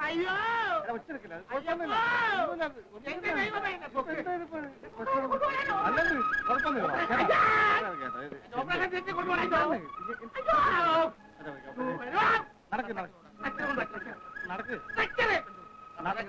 അയ്യോ. നടക്ക് നടക്ക്. നടക്ക് നടക്കും. നടക്ക്.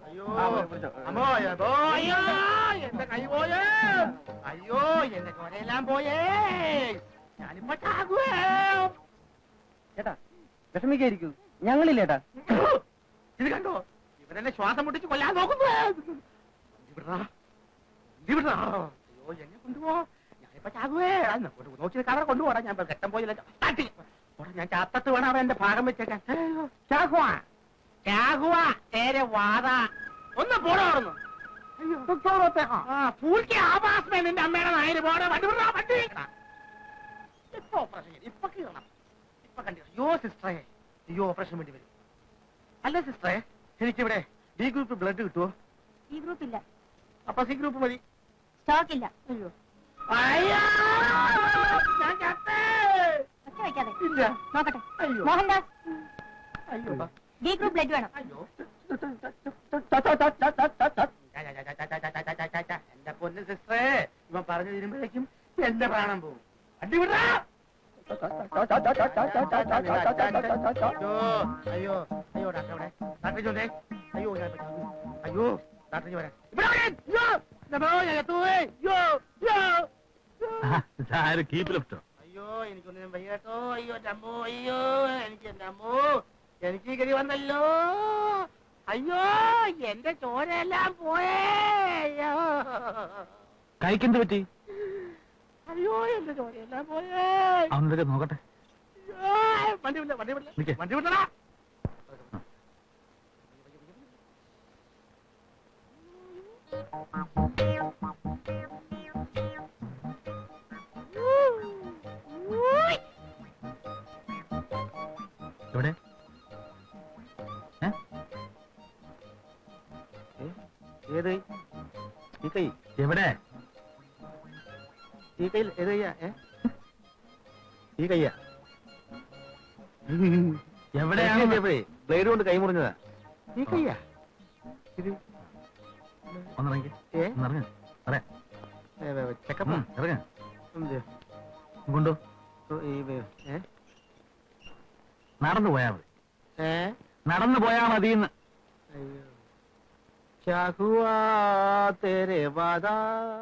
അയ്യോ. അമ്മോ അയ്യോ അയ്യോ എന്റെ കൈ പോയേ അയ്യോ എന്റെ കൊലയെല്ലാം പോയേ ഞാനിപ്പോ ചാകുവേ ചേട്ടാ വിഷമിക്കായിരിക്കും ഞങ്ങളില്ലേട്ടാ ഇത് കണ്ടോ ഇവരെന്നെ ശ്വാസം മുട്ടിച്ച് കൊല്ലാൻ നോക്കുന്നു അയ്യോ എന്നെ കൊണ്ടുപോ ഞാനിപ്പോ ചാകുവേ നോക്കി കവറെ കൊണ്ടുപോടാ ഞാൻ ഘട്ടം പോയില്ല ഞാൻ ചാത്തത്ത് വേണം അവൻ എന്റെ ഭാഗം വെച്ചേക്കാൻ. ചാകുവാ ചാകുവാ തേരെ വാതാ. ഒന്ന് പോടോ അവിടുന്ന്. ആ പൂർത്തി ആവാസമേ നിന്റെ അമ്മയുടെ നായര് പോടെ. വണ്ടി വിടടാ, വണ്ടി. ഇപ്പൊ ഓപ്പറേഷൻ. ഇപ്പൊ കീറണം. ഇപ്പൊ കണ്ടി അയ്യോ സിസ്റ്ററെ. അയ്യോ ഓപ്പറേഷൻ വേണ്ടി വരും. അല്ല സിസ്റ്ററെ? എനിക്കിവിടെ ബി ഗ്രൂപ്പ് ബ്ലഡ് കിട്ടുമോ ഈ ഗ്രൂപ്പ് ഇല്ല അപ്പൊ സി ഗ്രൂപ്പ് മതി. സ്റ്റോക്ക് ഇല്ല അയ്യോ. അയ്യോ! വയ്ക്കാതെ. ഇല്ല. നോക്കട്ടെ. അയ്യോ. മോഹൻദാസ്. അയ്യോ. ബി ഗ്രൂപ്പ് ബ്ലഡ് വേണം. അയ്യോ. എന്റെ പൊന്ന് സിസ്റ്ററെ ഇവൻ പറഞ്ഞു തരുമ്പോഴേക്കും എന്റെ പ്രാണം പോകും അടി വിടാ. അയ്യോ അയ്യോ അയ്യോ ഡാക്ടർ ഇവിടെ ഡാക്ടർ ചോദേ അയ്യോ ഞാൻ. അയ്യോ ഡാക്ടർ ചോദേ കീപ്പ് ലെഫ്റ്റോ? അയ്യോ എനിക്കൊന്നിനും വയ്യാട്ടോ അയ്യോ എന്റെ അമ്മോ അയ്യോ എനിക്ക് എന്റെ അമ്മോ എനിക്ക് ഈ ഗതി വന്നല്ലോ. അയ്യോ എന്റെ ചോരയെല്ലാം പോയേ. അയ്യോ. കൈക്കെന്ത് പറ്റി? അയ്യോ എന്റെ ചോരയെല്ലാം പോയേ. അവനൊക്കെ നോക്കട്ടെ. അയ്യോ വണ്ടി വിടല വണ്ടി വിടല വണ്ടി വിടടാ ഏത്? ഈ കൈ എവിടെ? ഈ കയ്യിൽ ഏത് കയ്യാ ഏ? ഈ കയ്യാ എവിടെയാണ് ബ്ലേഡ് കൊണ്ട് കൈ മുറിഞ്ഞതാ. ഈ കയ്യാ ഇത് ഒന്നിറങ്ങി. പറയാ ചെക്കപ്പ് ഇറങ്ങ. കൊണ്ടു നടന്നു പോയാ മതി. നടന്നു പോയാ മതിന്ന്. അയ്യോ. क्या हुआ तेरे वादा?